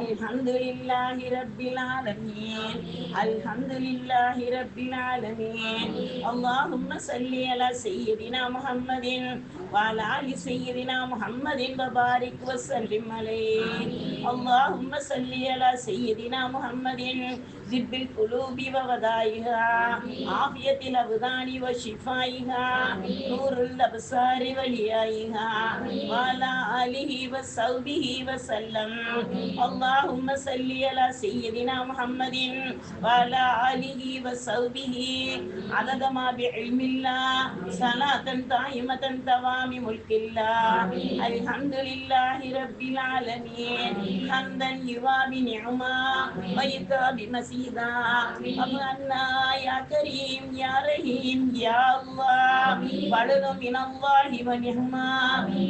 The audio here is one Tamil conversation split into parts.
الحمد لله رب العالمين الحمد لله رب العالمين اللهم صل على سيدنا محمد وعلى آل سيدنا محمد وبارك وسلم عليه اللهم صل على سيدنا محمد ذب القلوب وودائها عافية الأبدان وشفائها نور الأبصار وليائها وعلى آله وصحبه وسلم اللهم صل على سيدنا محمد وعلى آله وصحبه عدد ما بعلم الله صلاة دائمة دوام ملك الله الحمد لله رب العالمين حمدا يوابي نعما ويكابي مسيدا أمنا يا كريم يا رحيم يا الله فضل من الله ونعمة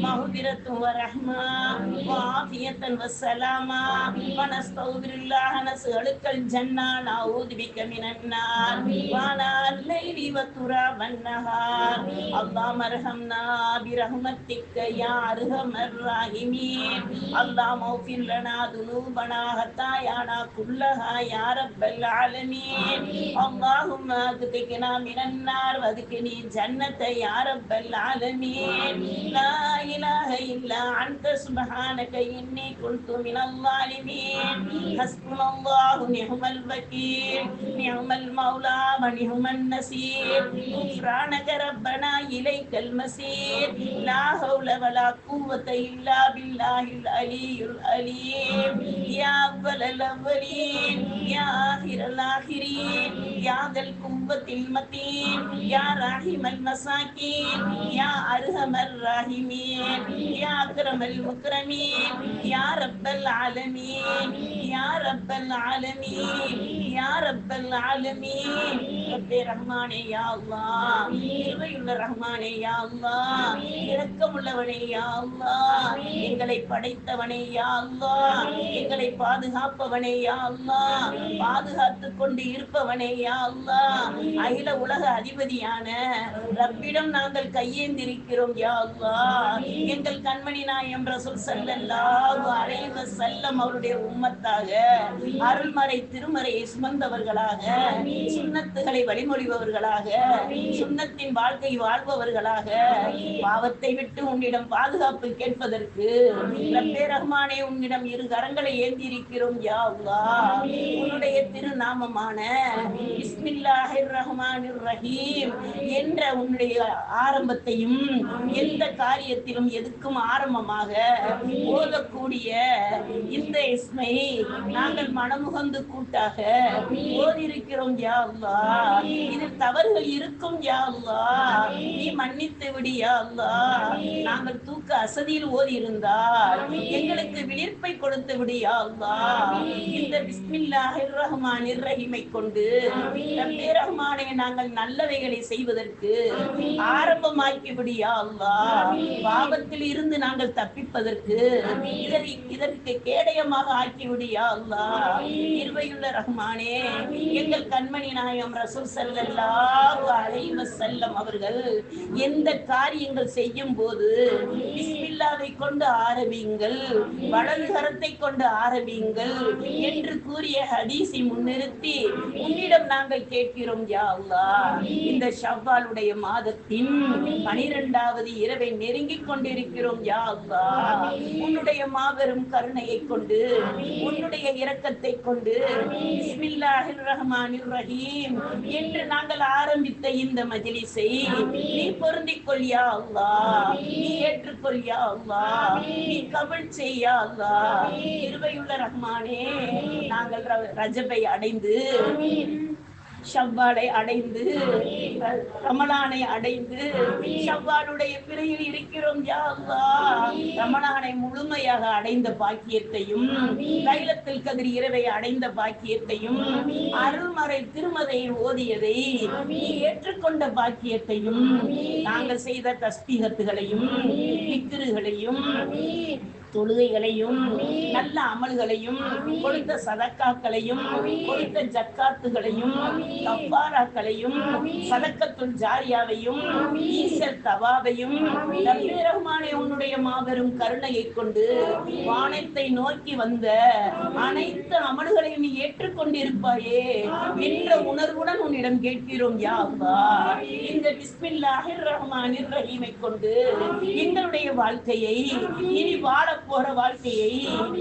مغفرة ورحمة وعافية والسلامة ونستغفر الله نسألك الجنة نعوذ بك من النار وعلى الليل والتراب والنهار اللهم ارحمنا برحمتك يا أرحم الراحمين اللهم اغفر لنا ذنوبنا خطايانا كلها يا رب العالمين اللهم ادخلنا من النار وادخلني جنة يا رب العالمين لا إله إلا أنت سبحانك إني كنت من الظالمين حسبنا الله نعم الوكيل نعم المولى ونعم النصير غفرانك ربنا إليك المسير لا حول ولا قوة إلا بالله العلي العليم يا أول الأولين يا آخر الآخرين يا ذا القوة المتين يا راحم المساكين يا أرحم الراحمين يا أكرم المكرمين يا رب العالمين يا رب العالمين يا رب العالمين ரப்பே ரஹ்மானே யா அல்லாஹ் கிருபையுள்ள ரஹ்மானே யா அல்லாஹ் இரக்கமுள்ளவனே யா அல்லாஹ் எங்களை படைத்தவனே யா அல்லாஹ் எங்களை பாதுகாப்பவனே யா அல்லாஹ் பாதுகாத்து கொண்டு இருப்பவனே யா அல்லாஹ் அகில உலக அதிபதியான ரப்பிடம் நாங்கள் கையேந்திருக்கிறோம் யா அல்லாஹ் எங்கள் கண்மணி நாயம் ரசூல் ஸல்லல்லாஹு அலைஹி வஸல்லம் அவருடைய உம்மத்தாக அருள்மறை திருமறையை சுமந்தவர்களாக சுண்ணத்துகளை வழிமொழிபவர்களாக சுண்ணத்தின் வாழ்க்கை வாழ்பவர்களாக பாவத்தை விட்டு உன்னிடம் பாதுகாப்பு கேட்பதற்கு ரப்பே ரஹ்மானே உன்னிடம் இரு கரங்களை ஏந்தி இருக்கிறோம் யா அல்லாஹ் உன்னுடைய திருநாமமான பிஸ்மில்லாஹிர் ரஹ்மானிர் ரஹீம் என்ற உன்னுடைய ஆரம்பத்தையும் எந்த காரியத்திலும் எதுக்கும் ஆரம்பமாக ஓதக்கூடிய இந்த இஸ்மை நாங்கள் மனமுகந்து கூட்டாக ஓதிருக்கிறோம் யா அல்லாஹ் இதில் தவறுகள் இருக்கும் யா நீ மன்னித்து விடு யா நாங்கள் தூக்க அசதியில் ஓதி இருந்தால் எங்களுக்கு விழிப்பை கொடுத்து விடு யா அல்லாஹ் இந்த பிஸ்மில்லாஹிர் ரஹ்மான் ரஹீமை கொண்டு ரப்பே ரஹ்மானே நாங்கள் நல்லவைகளை செய்வதற்கு ஆரம்பமாக்கி விடு யா பாவத்தில் இருந்து நாங்கள் தப்பிப்பதற்கு இதனை இதற்கு கேடயமாக ஆக்கி விடு யா அல்லாஹ். இருவையுள்ள ரஹ்மானே. எங்கள் கண்மணி நாயம் ரசூல் ஸல்லல்லாஹு அலைஹி வஸல்லம் அவர்கள் எந்த காரியங்கள் செய்யும் போது பிஸ்மில்லாவை கொண்டு ஆரம்பியுங்கள் வலது கரத்தை கொண்டு ஆரம்பியுங்கள் என்று கூறிய ஹதீஸை முன்னிறுத்தி உன்னிடம் நாங்கள் கேட்கிறோம் யா அல்லாஹ். இந்த ஷவ்வாலுடைய மாதத்தின் பனிரெண்டாவது இரவை நெருங்கிக் கொண்டிருக்கிறோம் யா அல்லாஹ். உன்னுடைய மாபெரும் கருணையை கொண்டு கொண்டு உன்னுடைய இரக்கத்தை கொண்டு பிஸ்மில்லாஹிர் ரஹ்மானிர் ரஹீம் என்று நாங்கள் ஆரம்பித்த இந்த மஜிலிசை நீ பொருந்திக் கொள் யா நீ ஏற்றுக்கொள் அல்லா நீ கபல் செய்யா அல்லா இருவையுள்ள ரஹ்மானே நாங்கள் ரஜபை அடைந்து ஷவ்வாலை அடைந்து ரமலானை அடைந்து ஷவ்வாலுடைய பிறையில் இருக்கிறோம் யா ரமலானை முழுமையாக அடைந்த பாக்கியத்தையும் தைலத்தில் கதிர் இரவை அடைந்த பாக்கியத்தையும் அருள்மறை திருமதையில் ஓதியதை நீ ஏற்றுக்கொண்ட பாக்கியத்தையும் நாங்கள் செய்த தஸ்பீகத்துகளையும் விக்கிருகளையும் தொழுகைகளையும் நல்ல அமல்களையும் கொடுத்த சதக்காக்களையும் கொடுத்த ஜக்காத்துகளையும் கப்பாராக்களையும் சதக்கத்துல் ஜாரியாவையும் ஈசல் தவாவையும் ரஹ்மானே உன்னுடைய மாபெரும் கருணையை கொண்டு வானத்தை நோக்கி வந்த அனைத்து அமல்களையும் நீ ஏற்றுக்கொண்டிருப்பாயே என்ற உணர்வுடன் உன்னிடம் கேட்கிறோம் யா அல்லாஹ் இந்த பிஸ்மில்லாஹிர் ரஹ்மானிர் ரஹீமை கொண்டு எங்களுடைய வாழ்க்கையை இனி வாழப் போற வாழ்க்கையை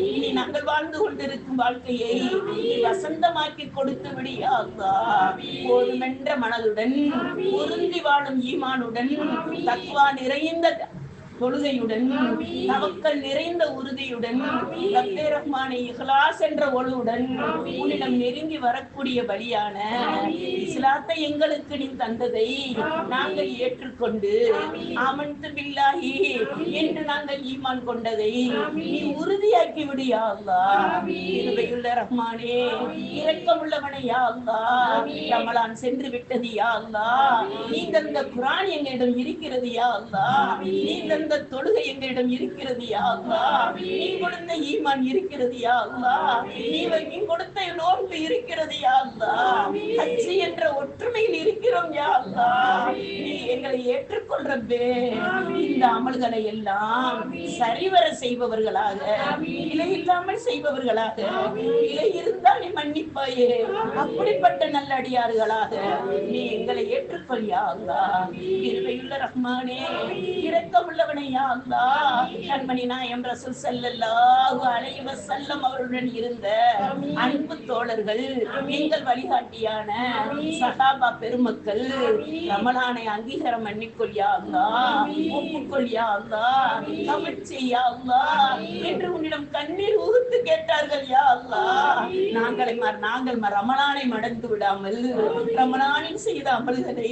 இனி நாங்கள் வாழ்ந்து கொண்டிருக்கும் வாழ்க்கையை நீ வசந்தமாக்கி கொடுத்து விடியா ஒரு போதுமென்ற மனதுடன் பொருந்தி வாழும் ஈமானுடன் தக்குவா நிறைந்த தொழுகையுடன் தவக்கல் நிறைந்த உறுதியுடன் ரப்பே ரஹ்மானே இஹ்லாஸ் என்ற ஒழுவுடன் உன்னிடம் நெருங்கி வரக்கூடிய வழியான இஸ்லாத்தை எங்களுக்கு நீ தந்ததை நாங்கள் ஏற்றுக்கொண்டு அமன்து பில்லாஹி என்று நாங்கள் ஈமான் கொண்டதை நீ உறுதியாக்கி விடு யா அல்லாஹ். ரஹ்மானே இரக்கமுள்ளவனை யா அல்லாஹ். ரமலான் சென்று விட்டது யா அல்லாஹ். நீ தந்த குரான் எங்களிடம் இருக்கிறது யா அல்லாஹ். நீ தந்த தொழுகை எங்களிடம் இருக்கிறது யா நீ கொடுத்த ஈமான் இருக்கிறது நீ நீ கொடுத்த நோன்பு இருக்கிறது என்ற ஒற்றுமையில் இருக்கிறோம் யா நீ எங்களை ஏற்றுக்கொள்றப்பே. இந்த அமல்களை எல்லாம் சரிவர செய்பவர்களாக இலை இல்லாமல் செய்பவர்களாக இலை இருந்தால் நீ மன்னிப்பாயே. அப்படிப்பட்ட நல்லடியார்களாக நீ எங்களை ஏற்றுக்கொள் யா அல்லாஹ் ரஹ்மானே இரக்கமுள்ளவனே யா அல்லாஹ் கண்மணி நாயம் ரசூல் ஸல்லல்லாஹு அலைஹி வஸல்லம் அவருடன் இருந்த அன்பு தோழர்கள் எங்கள் வழிகாட்டியான சஹாபா பெருமக்கள் ரமலானை அங்கீகாரம் பண்ணிக்கொள் யா அல்லாஹ் ஒப்புக்கொள் யா அல்லாஹ் கவர்ச்சி யா அல்லாஹ் என்று உன்னிடம் கண்ணீர் ஊத்து கேட்டார்கள் யா அல்லாஹ் நாங்களை நாங்கள் ரமலானை மடந்து விடாமல் ரமலானில் செய்த அமல்களை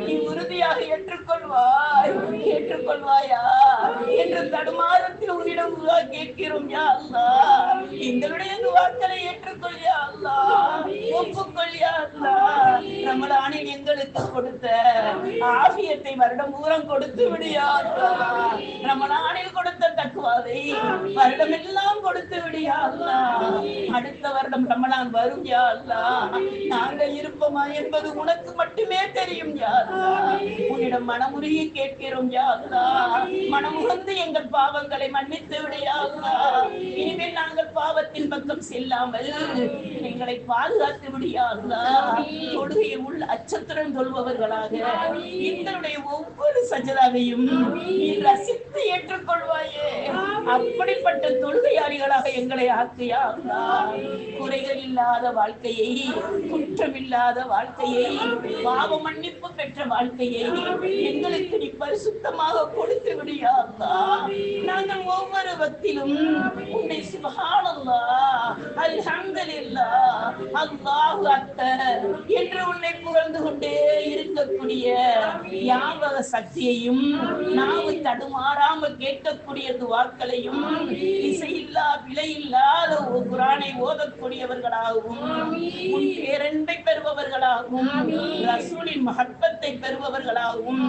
நீ உறுதியாக ஏற்றுக்கொள்வாய். ஏற்றுக்கொள்வாயா? என்று தடுமாறத்தில் உன்னிடம் துவா கேட்கிறோம் யா அல்லா. எங்களுடைய துவாக்களை ஏற்றுக்கொள் யா அல்லாஹ் ஒப்புக்கொள் யா ரமலானில் எங்களுக்கு கொடுத்த ஆபியத்தை வருடம் பூரம் கொடுத்து விடியா ரமலானில் கொடுத்த தக்குவாதை வருடமெல்லாம் கொடுத்து விடியா அல்லா. அடுத்த வருடம் ரமலான் வரும் யா அல்லா. நாங்கள் இருப்போமா என்பது உனக்கு மட்டுமே தெரியும் யா உன்னிடம் மனமுருகி கேட்கிறோம் யா அல்லா. மனமுகந்து எங்கள் பாவங்களை மன்னித்து விடையாகா. இனிமேல் நாங்கள் பாவத்தின் பக்கம் செல்லாமல் எங்களை பாதுகாத்து விடையாகா. யா தொழுகையை உள்ள அச்சத்துடன் சொல்பவர்களாக எங்களுடைய ஒவ்வொரு சஜதாவையும் நீ ரசித்து ஏற்றுக்கொள்வாயே. அப்படிப்பட்ட தொழுகையாளிகளாக எங்களை ஆக்கையா குறைகள் இல்லாத வாழ்க்கையை குற்றமில்லாத வாழ்க்கையை பாவ மன்னிப்பு பெற்ற வாழ்க்கையை எங்களுக்கு நீ பரிசுத்தமாக கொடுத்து விடியா நாங்கள் ஒவ்வொரு பக்திலும் உன்னை சுபஹானல்லாஹ் அல்ஹம்துலில்லாஹ் அல்லாஹு அக்பர் என்று உன்னை புகழ்ந்து கொண்டே இருக்கக்கூடிய ஞாபக சக்தியையும் நாவு தடுமாறாமல் கேட்கக்கூடிய துவாக்களையும் இசையில்லா விலையில்லாத ஒரு குரானை ஓதக்கூடியவர்களாகவும் உன் பேரன்பை பெறுபவர்களாகவும் ரசூலின் மகப்பத்தை பெறுபவர்களாகவும்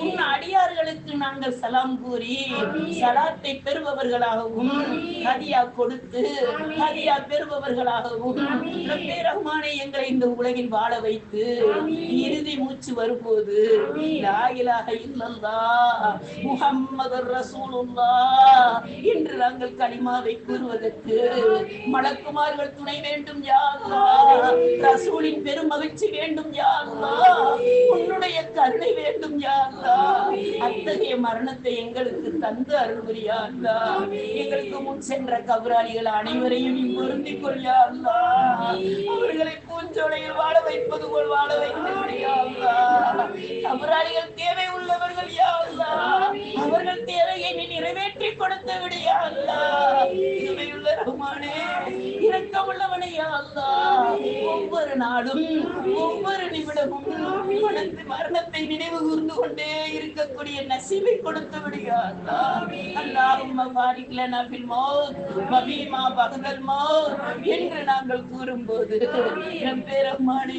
உன் அடியார்களுக்கு நாங்கள் சலாம் கூறி சலாத்தை பெறுபவர்களாகவும் ஹதியா கொடுத்து ஹதியா பெறுபவர்களாகவும் ரப்பே ரஹ்மானே எங்களை இந்த உலகில் வாழ வைத்து இறுதி மூச்சு வரும்போது லா இலாஹ இல்லல்லாஹ் முஹம்மதுர் ரசூலுல்லாஹ் என்று நாங்கள் கலிமாவை கூறுவதற்கு மலக்குமார்கள் துணை வேண்டும் யா அல்லாஹ். ரசூலின் பெரும் மகிழ்ச்சி வேண்டும் யா அல்லாஹ். உன்னுடைய கருணை வேண்டும் யா அல்லாஹ். அத்தகைய மரணத்தை எங்களுக்கு தந்து அருள் புரியா அல்லாஹ். எங்களுக்கு முன் சென்ற கபராளிகள் அனைவரையும் பொருந்திக் கொள் யா அல்லாஹ். அவர்களை பூஞ்சோலையில் வாழ வைப்பது போல் வாழ வைத்து விடு தேவை உள்ளவர்கள் யா அவர்கள் தேவையை நீ நிறைவேற்றி கொடுத்து விடு யா அல்லாஹ் இரக்கமுள்ளவனே ஒவ்வொரு நாளும் ஒவ்வொரு நிமிடமும் உனது மரணத்தை நினைவு கூர்ந்து கொண்டே இருக்கக்கூடிய நசீவை கொடுத்து விடுயா அல்லாஹும்ம பாரிக் லனா ஃபில் மௌத் வபீமா பகதல் மௌத் என்று நாங்கள் கூறும்போது என் பேரம்மானே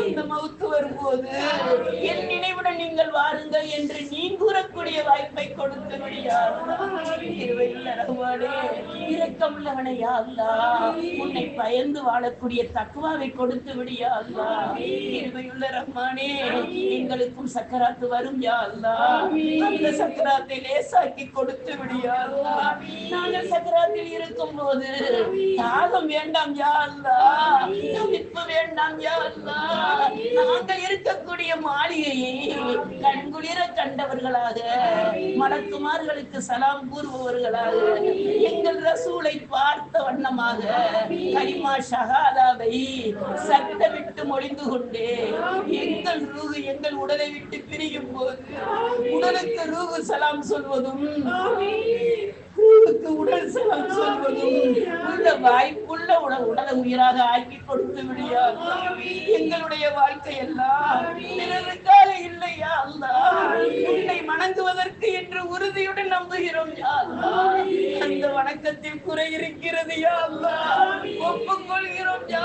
அந்த மவுத்து வரும்போது என் நினைவுடன் நீங்கள் வாருங்கள் என்று நீ கூறக்கூடிய வாய்ப்பை கொடுத்து விடியாதே இரக்கமுள்ளவனை உன்னை பயந்து வாழக்கூடிய தக்குவாவை கொடுத்து விடியாதா இருவையுள்ள ரஹ்மானே எங்களுக்கும் சக்கராத்து வரும் யாழ்லா அந்த சக்கராத்தை லேசாக்கி கொடுத்து விடியாதா நாங்கள் சக்கராத்தில் இருக்கும் போது தாகம் வேண்டாம் யா அல்லாஹ் வேண்டாம் யா அல்லாஹ் நாங்கள் இருக்கக்கூடிய மாளிகையை கண்குளிர கண்டவர்களாக மலக்குமார்களுக்கு சலாம் கூறுபவர்களாக எங்கள் ரசூலை பார்த்த வண்ணமாக கலிமா ஷஹாதாவை விட்டு மொழிந்து கொண்டே எங்கள் ரூகு எங்கள் உடலை விட்டு பிரியும் போது உடலுக்கு ரூகு சலாம் சொல்வதும் ரூகுக்கு உடல் சலாம் சொல்வதும் உள்ள வாய்ப்புள்ள உடல் உடலை உயிராக ஆக்கி கொடுத்து விடியா எங்களுடைய வாழ்க்கை எல்லாம் பிறருக்காக இல்லையா அல்லாஹ் உன்னை வணங்குவதற்கு என்று உறுதியுடன் நம்புகிறோம் யா அந்த வணக்கத்தில் குறை இருக்கிறது யா அல்லாஹ் ஒப்புக்கொள்கிறோம் யா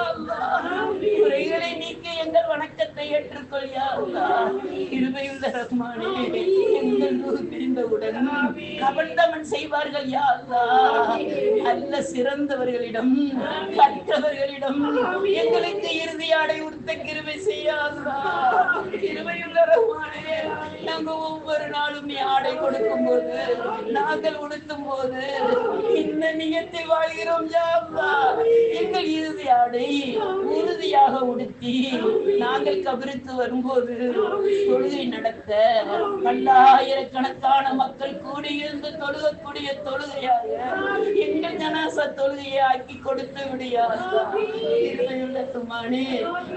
குறைகளை நீக்க எங்கள் வணக்கத்தை ஏற்றுக்கொள் யா அல்லாஹ் இருமையுள்ள ரஹ்மானே எங்கள் நூறு பிரிந்தவுடன் கபண்டமன் செய்வார்கள் யா அல்ல நல்ல சிறந்தவர்களிடம் கற்றவர்களிடம் எங்களுக்கு இறுதி ஆடை உடுத்த கிருமை செய்யாதா கிருபையுள்ள நாங்க ஒவ்வொரு நாளும் நீ ஆடை கொடுக்கும் போது நாங்கள் உடுத்தும் போது இந்த நியத்தை வாழ்கிறோம் எங்கள் இறுதி ஆடை உறுதியாக உடுத்தி நாங்கள் கபிரித்து வரும்போது தொழுகை நடத்த பல்லாயிரக்கணக்கான மக்கள் கூடியிருந்து தொழுகக்கூடிய தொழுகை தொழுகையாக எங்கள் ஜனாசா தொழுகையை ஆக்கி கொடுத்து விடியாதுமானே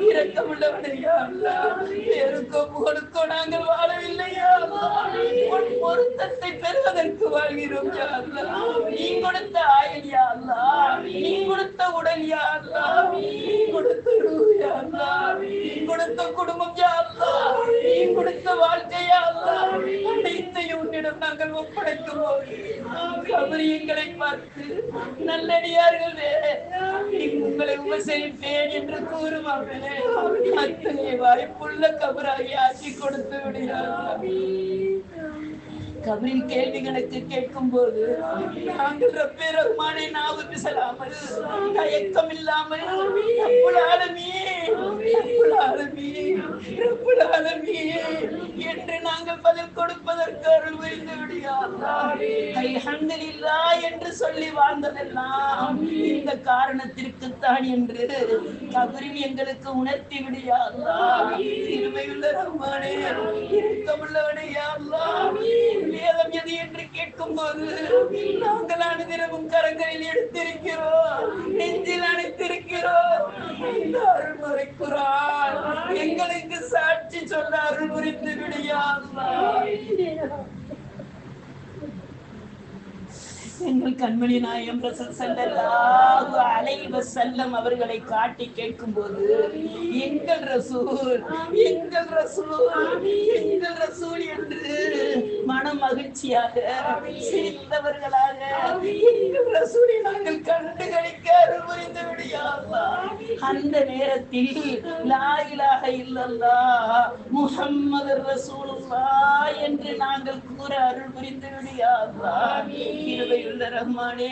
இரக்கமுள்ளவனையா பேருக்கோ புகழுக்கும் நாங்கள் வாழவில்லையா? உன் பொருத்தத்தை பெறுவதற்கு வாழ்கிறோம் நீ கொடுத்த ஆயுள் யா நீ கொடுத்த உடல் யா நீ கொடுத்த ரூ யா நீ கொடுத்த குடும்பம் யா நீ கொடுத்த வாழ்க்கை யா அல்லாஹ். நாங்கள் ஒப்படைக்கிறோம் போது எங்களை பார்த்து நல்லடியார்கள் உங்களை உபசரிப்பேன் என்று கூறுவார்களே அத்தனை வாய்ப்புள்ள கபராகி ஆக்கி கொடுத்து விடுகிறார்கள் கபரில் கேள்விகளுக்கு கேட்கும் போது நாங்கள் ரப்பே ரஹ்மானை நாவு பிசலாமல் தயக்கம் இல்லாமல் ரப்புல் ஆலமீன், ரப்புல் ஆலமீன், ரப்புல் ஆலமீன் என்று நாங்கள் பதில் கொடுப்பதற்கு அருள் புரிந்து விடியாதா என்று சொல்லி வாழ்ந்ததெல்லாம் இந்த காரணத்திற்கு தான் என்று கபரின் எங்களுக்கு உணர்த்தி விடியாதா திருமையுள்ள ரஹ்மானே இரக்கமுள்ளவனே யா வேதம் எது என்று கேட்கும் போது நாங்கள் அனுதினமும் கரங்களில் எடுத்திருக்கிறோம் நெஞ்சில் அணைத்திருக்கிறோம். இந்த அருள்முறை எங்களுக்கு சாட்சி சொல்ல அருள் புரிந்து விடியா எங்கள் கண்மணி நாயம் ரசூல் ஸல்லல்லாஹு அலைஹி அவர்களை காட்டி கேட்கும்போது எங்கள் ரசூல் எங்கள் ரசூல் எங்கள் ரசூல் என்று மன மகிழ்ச்சியாக சிரித்தவர்களாக எங்கள் ரசூலை நாங்கள் கண்டு அந்த நேரத்தில் லா இலாஹ இல்லல்லாஹ் முஹம்மது ரசூலுல்லாஹ் என்று நாங்கள் கூற அருள் புரிந்து விடியா அல்லாஹ். கிருபையுள்ள ரஹ்மானே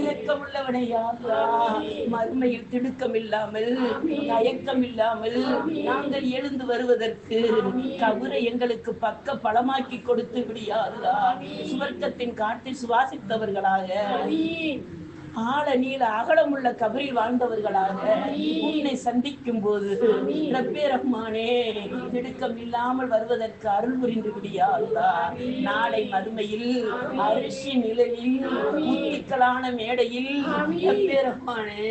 இரக்கமுள்ளவனே யா அல்லாஹ். மறுமையில் திடுக்கம் இல்லாமல் தயக்கம் இல்லாமல் நாங்கள் எழுந்து வருவதற்கு கபரை எங்களுக்கு பக்க பலமாக்கி கொடுத்து விடியாதா சுவர்க்கத்தின் காற்றில் சுவாசித்தவர்களாக. ஆழ நீள அகலமுள்ள கபரில் வாழ்ந்தவர்களாக உன்னை சந்திக்கும் போது ரப்பே ரஹ்மானே திடுக்கம் இல்லாமல் வருவதற்கு அருள் புரிந்து விடியாதா நாளை மறுமையில் அரிசி நிழலில் முத்திக்கலான மேடையில் ரப்பே ரஹ்மானே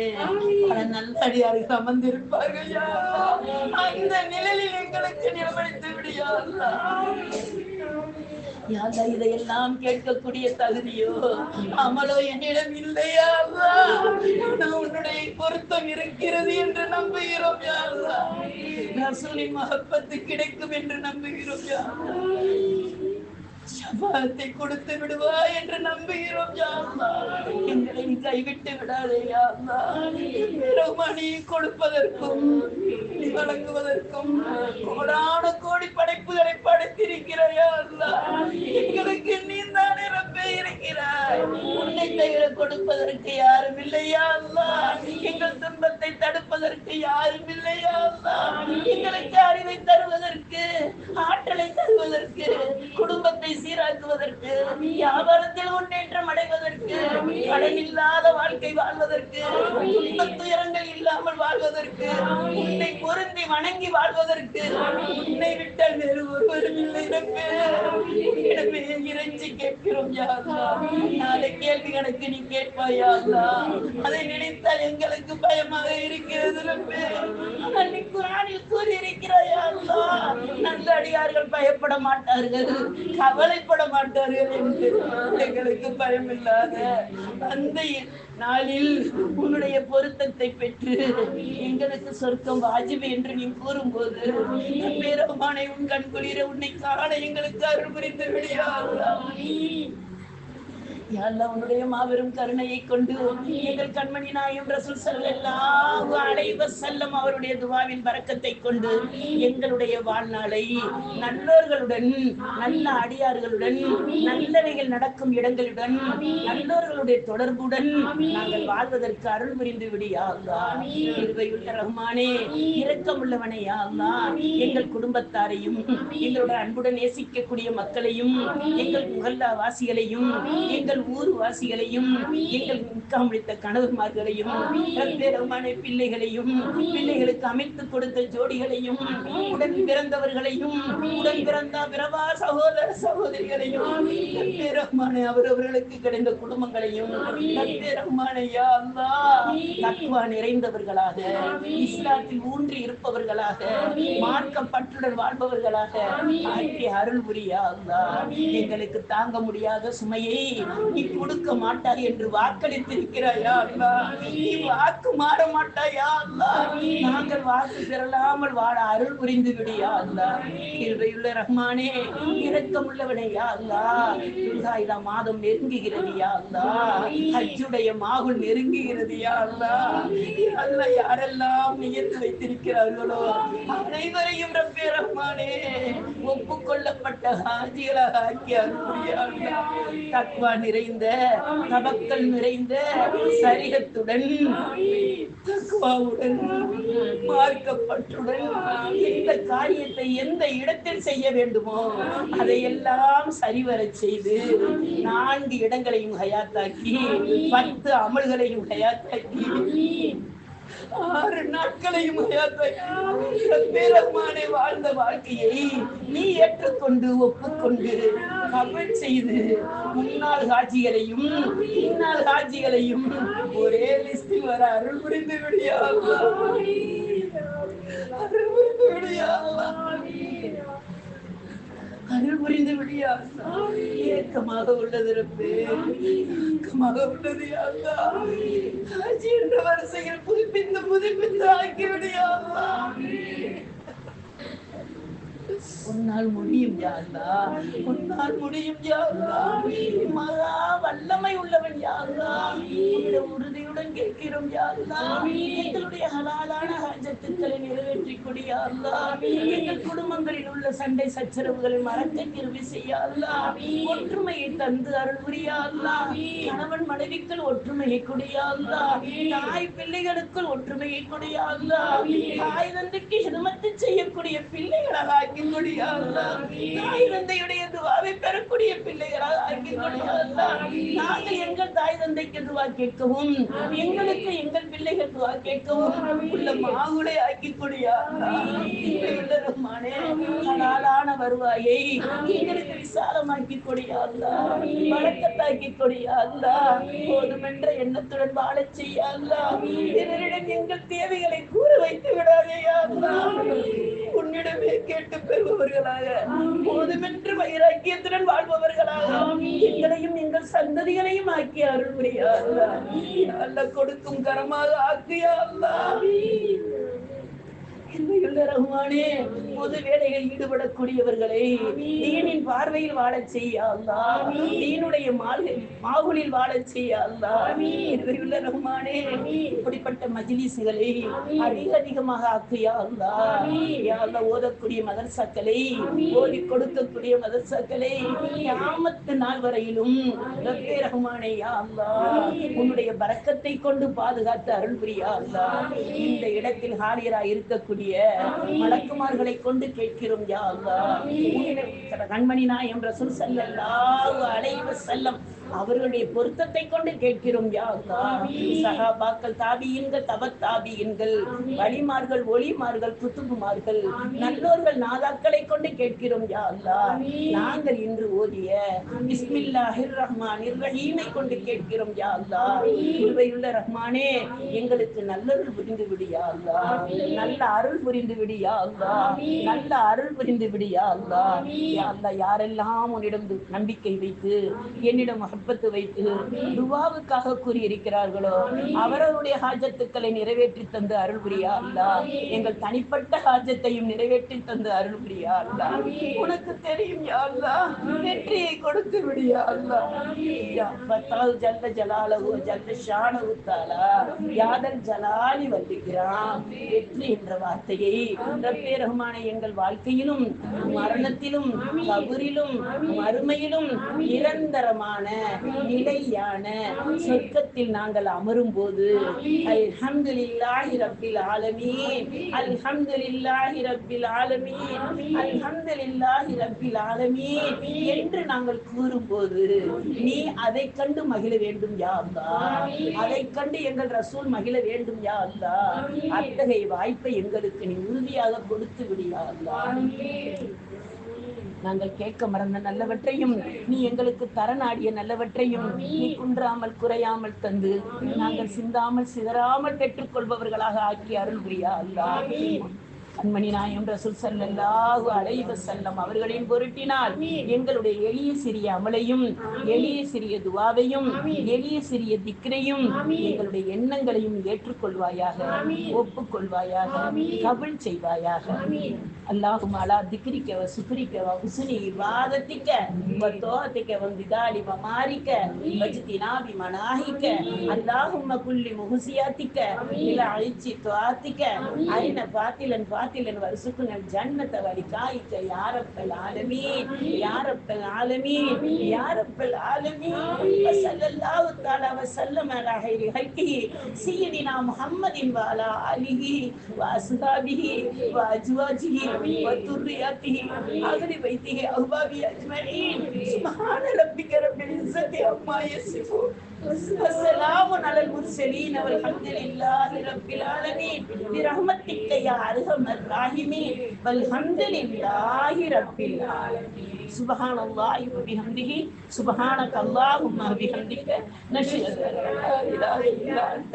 பல நல்லடியார்கள் அமர்ந்திருப்பார்கள் அந்த நிழலில் எங்களுக்கு நிலவழித்து விடியாதா அல்லாஹ். இதையெல்லாம் கேட்கக்கூடிய தகுதியோ அமலோ என்னிடம் இல்லையா நான் உன்னுடைய பொருத்தம் இருக்கிறது என்று நம்புகிறோம் யாரா அல்லாஹ். ரசூலின் மகப்பத்து கிடைக்கும் என்று நம்புகிறோம் யாரா வார்த்தை கொடுத்து விடுவாய் என்று நம்புகிறோம் யா எங்களை நீ கைவிட்டு விடாதே யா கொடுப்பதற்கும் நீ வழங்குவதற்கும் கோடான கோடி படைப்புகளை படைத்திருக்கிறாயா எங்களுக்கு நீ தானே ரப்பே இருக்கிறாய். உன்னை தவிர கொடுப்பதற்கு யாரும் இல்லையா எங்கள் துன்பத்தை தடுப்பதற்கு யாரும் இல்லையா எங்களுக்கு அறிவை தருவதற்கு ஆற்றலை தருவதற்கு குடும்பத்தை சீராக்குவதற்கு வியாபாரத்தில் முன்னேற்றம் அடைவதற்கு கடன் இல்லாத வாழ்க்கை வாழ்வதற்கு துன்பத் துயரங்கள் இல்லாமல் வாழ்வதற்கு உன்னை பொருந்தி வணங்கி வாழ்வதற்கு உன்னை விட்டால் வேறு ஒருவரும் இல்லை ரப்பே. இறைச்சி கேட்கிறோம் யா அதை நாளை கேள்வி கணக்கு நீ கேட்பாயா அல்லாஹ். அதை நினைத்தால் எங்களுக்கு பயமாக இருக்கிறது நீ குரானில் கூறியிருக்கிறாயா நந்தடியார்கள் பயப்பட மாட்டார்கள் கவலைப்பட மாட்டார்கள் என்று எங்களுக்கு பயமில்லாத அந்த நாளில் உன்னுடைய பொருத்தத்தை பெற்று எங்களுக்கு சொர்க்கம் வாஜிபு என்று நீ கூறும்போது பேரமானை உன் கண்குளிர உன்னை காண எங்களுக்கு அருள் புரிந்து விடையா உன்னுடைய மாபெரும் கருணையை கொண்டு எங்கள் கண்மணி நாயும் ரசூல் ஸல்லல்லாஹு அலைஹி வஸல்லம் அவருடைய துவாவின் பரக்கத்தை கொண்டு எங்களுடைய வாழ்நாளை நல்லோர்களுடன் நல்ல அடியார்களுடன் நல்லவைகள் நடக்கும் இடங்களுடன் நல்லோர்களுடைய தொடர்புடன் நாங்கள் வாழ்வதற்கு அருள் புரிந்து விடியா அல்லாஹ் கிருபையுள்ள ரஹ்மானே இரக்கமுள்ளவனே யா எங்கள் குடும்பத்தாரையும் எங்களுடைய அன்புடன் நேசிக்கக்கூடிய மக்களையும் எங்கள் முகல்லா வாசிகளையும் எங்கள் ஊர் வாசிகளையும் எங்கள் முடித்த கணவன்மார்களையும் ரத்தேரமான பிள்ளைகளையும் பிள்ளைகளுக்கு அமைத்து கொடுத்த ஜோடிகளையும் உடன் பிறந்தவர்களையும் உடன் பிறந்த பிறவா சகோதர சகோதரிகளையும் ரத்தேரமான அவரவர்களுக்கு கிடைந்த குடும்பங்களையும் ரத்தேரமான யா அல்லாஹ் தக்குவா நிறைந்தவர்களாக இஸ்லாத்தில் ஊன்றி இருப்பவர்களாக மார்க்க பற்றுடன் வாழ்பவர்களாக அருள் புரியா எங்களுக்கு தாங்க முடியாத சுமையை நீ கொடுக்க மாட்டாய் என்று வாக்களித்திருக்கிறாயா? இருக்கிறாயா நீ வாக்கு மாற மாட்டாயா? நாங்கள் வாக்கு பெறலாமல் வாழ அருள் புரிந்து விடியா? அல்ல இன்றையுள்ள ரஹ்மானே இரக்கமுள்ளவனே யா அல்ல மாதம் நெருங்குகிறதையா? அல்ல அல்லாஹ் ஹஜ்ஜுடைய மாகுல் நெருங்குகிறதையா? அல்லா அல்ல யாரெல்லாம் நியத்து வைத்திருக்கிறார்களோ அனைவரையும் ரப்பே ரஹ்மானே ஒப்புக்கொள்ளப்பட்ட ஹாஜிகளாக ஆக்கி தக்வா நிறைந்த தபக்கல் நிறைந்த சரிகத்துடன் தக்வாவுடன் மார்க்கப்பட்டுடன் எந்த காரியத்தை எந்த இடத்தில் செய்ய வேண்டுமோ அதையெல்லாம் சரிவரச் செய்து நான்கு இடங்களையும் ஹயாத்தாக்கி பத்து அமல்களையும் ஹயாத்தாக்கி ஆறு நாட்களையும் ரஹ்மானே வாழ்ந்த வாழ்க்கையை நீ ஏற்றுக்கொண்டு ஒப்புக்கொண்டு கமெண்ட் செய்து முன்னாள் காட்சிகளையும் பின்னால் காட்சிகளையும் ஒரே லிஸ்டில் வர அருள் புரிந்து விடியா அருள் புரிந்து விடியா அருள் புரிந்து விடியா. ஏக்கமாக உள்ளது ரப்பே. ஏக்கமாக உள்ளது யா என்ற வரிசையில் புதுப்பித்து புதுப்பித்து ஆக்கி விடியா உன்னால் முடியும் யாருதா உன்னால் முடியும் யாருதா மகா வல்லமை உள்ளவன் யாருதா உறுதியுடன் கேட்கிறோம் யாருதா எங்களுடைய ஹலாலான ஹஜத்துக்களை நிறைவேற்றி கொடு எங்கள் குடும்பங்களில் உள்ள சண்டை சச்சரவுகளை மறக்க கிருவி செய்யாதா ஒற்றுமையை தந்து அருள் புரியா கணவன் மனைவிக்குள் ஒற்றுமையை கொடியா தாய் பிள்ளைகளுக்குள் ஒற்றுமையை கொடியா தாய் தந்தைக்கு ஹிதமத்து செய்யக்கூடிய பிள்ளைகளாக ஆக்கி தாய் தந்தையுடைய துவாவை பெறக்கூடிய பிள்ளைகளாக ஆக்கி கொடியா நாங்கள் எங்கள் தாய் தந்தைக்கு துவா கேட்கவும் எங்களுக்கு எங்கள் பிள்ளைகள் துவா கேட்கவும் உள்ள மாவுளை ஆக்கி கொடியா. அல்லாஹ் வருவாயை எங்களுக்கு விசாலமாக்கி கொடியா அல்லாஹ் வழக்கத்தாக்கி கொடியா போதுமென்ற எண்ணத்துடன் வாழச் செய்ய அல்லாஹ் பிறரிடம் எங்கள் தேவைகளை கூற வைத்து விடாதே உன்னிடமே கேட்டு பெறுபவர்களாக போதுமென்று வைராக்கியத்துடன் வாழ்பவர்களாக. எங்களையும் எங்கள் சந்ததிகளையும் ஆக்கி அருள் புரியா அல்லாஹ். யா அல்லாஹ் கொடுக்கும் கரமாக ஆக்கியா அல்லாஹ். கிருபையுள்ள ரகுமானே பொது வேலைகள் ஈடுபடக்கூடியவர்களை தீனின் பார்வையில் வாழச் செய்ய அல்லா தீனுடைய மாகுலில் வாழச் செய்ய அல்லா கிருபையுள்ள ரஹ்மானே இப்படிப்பட்ட மஜிலிசுகளை அதிக அதிகமாக ஆக்கியா அல்லா ஓதக்கூடிய மதர்சாக்களை ஓதி கொடுக்கக்கூடிய மதர்சாக்களை கியாமத்து நாள் வரையிலும் ரப்பே ரகுமானே யா உன்னுடைய பரக்கத்தை கொண்டு பாதுகாத்து அருள் புரியா இந்த இடத்தில் ஹாலியராக இருக்கக்கூடிய மலக்குமார்களை கொண்டு கேட்கிறோம் யா அல்லா. உன்னிடம் கண்மணி நாயம் ரசூல் ஸல்லல்லாஹு அலைஹி வஸல்லம் அவர்களுடைய பொருத்தத்தை கொண்டு கேட்கிறோம் யா அல்லாஹ் சஹாபாக்கள் தாபியின்கள் தபத் தாபியின்கள் வலிமார்கள் ஒளிமார்கள் குத்துபுமார்கள். நல்லோர்கள் நாதாக்களை கொண்டு கேட்கிறோம் யா அல்லாஹ் நாங்கள் இன்று ஓதிய பிஸ்மில்லாஹிர் ரஹ்மானிர் ரஹீமை கொண்டு கேட்கிறோம் யா கிருபையுள்ள ரஹ்மானே எங்களுக்கு நல்லருள் புரிந்து விடியா அல்லாஹ் நல்ல அருள் புரிந்து விடியா அல்லாஹ் நல்ல அருள் புரிந்து விடியா அல்லாஹ் யா அல்லாஹ் யாரெல்லாம் உன்னிடம் நம்பிக்கை வைத்து என்னிடம் விருப்பத்து வைத்து துவாவுக்காக கூறியிருக்கிறார்களோ அவரவருடைய ஹாஜத்துக்களை நிறைவேற்றி தந்து அருள் புரியா அல்லா. எங்கள் தனிப்பட்ட ஹாஜத்தையும் நிறைவேற்றி தந்து அருள் புரியா அல்லா. உனக்கு தெரியும் யா வெற்றியை கொடுத்து விடியா அல்லா. ஜல்ல ஜலாலவோ ஜல்ல ஷானவுத்தாலா யாதல் ஜலாலி வல்லுகிறான் வெற்றி என்ற வார்த்தையை ரப்பே ரஹ்மானை எங்கள் வாழ்க்கையிலும் மரணத்திலும் கபரிலும் மறுமையிலும் நிரந்தரமான நிலையான சொர்க்கத்தில் நாங்கள் அமரும் போது அல்ஹம்துலில்லாஹி ரப்பில் ஆலமீன் அல்ஹம்துலில்லாஹி ரப்பில் ஆலமீன் அல்ஹம்துலில்லாஹி ரப்பில் ஆலமீன் என்று நாங்கள் கூறும்போது நீ அதை கண்டு மகிழ வேண்டும் யா அல்லாஹ். அதை கண்டு எங்கள் ரசூல் மகிழ வேண்டும் யா அல்லாஹ். அத்தகைய வாய்ப்பை எங்களுக்கு நீ உறுதியாக கொடுத்து விடியா நாங்கள் கேட்க மறந்த நல்லவற்றையும் நீ எங்களுக்கு தர நாடிய நல்லவற்றையும் நீ குன்றாமல் குறையாமல் தந்து நாங்கள் சிந்தாமல் சிதறாமல் பெற்றுக்கொள்பவர்களாக ஆக்கி அருள் புரியா அல்லா கண்மணி நாயம் ரசூல் ஸல்லல்லாஹு அலைவ செல்லம் அவர்களின் பொருட்டினால் எங்களுடைய எளிய சிறிய அமலையும் எளிய சிறிய துவாவையும் எளிய சிறிய திக்ரையும் எங்களுடைய எண்ணங்களையும் ஏற்றுக்கொள்வாயாக ஒப்புக்கொள்வாயாக கபில் செய்வாயாக. அல்லாஹும் அலா திக்ரிக்க வ சுக்ரிக்க வ ஹுஸ்னி இபாதத்திக்க வ தோஅத்திக்க வ பிதாலி வ மாரிக்க வஜ்தினா பி மனாஹிக்க அல்லாஹும்ம குல்லி முஹசியாத்திக்க இலா பாத்திலன் பாத்திலன் باطلا وارزقنا الجنة ولقائك يا رب العالمين يا رب العالمين يا رب العالمين وصلى الله تعالى وسلم على خير خلقه سيدنا محمد وعلى آله وأصحابه وأزواجه وذريته أهل بيته أحبابه أجمعين سبحان ربك رب العزة عما يصفون والسلام على المرسلين والحمد لله رب العالمين برحمتك يا أرحم الراحمين والحمد لله رب العالمين سبحان الله وبحمده سبحانك اللهم وبحمدك نشهد أن لا إله إلا أنت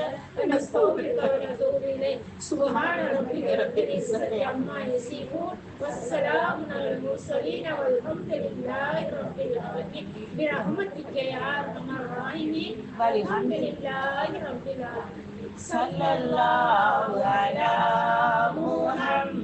نستغفرك ونتوب إليك سبحان ربك رب العزة عما يصفون والسلام على المرسلين والحمد لله رب العالمين برحمتك يا أرحم الراحمين والحمد لله رب العالمين صلى الله على محمد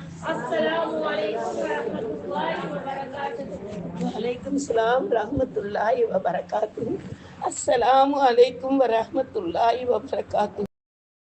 அஸ்ஸலாமு அலைக்கும் வரஹ்மத்துல்லாஹி வ பரகாத்துஹு வலைக்கும் ஸலாம் ரஹ்மத்துல்லாஹி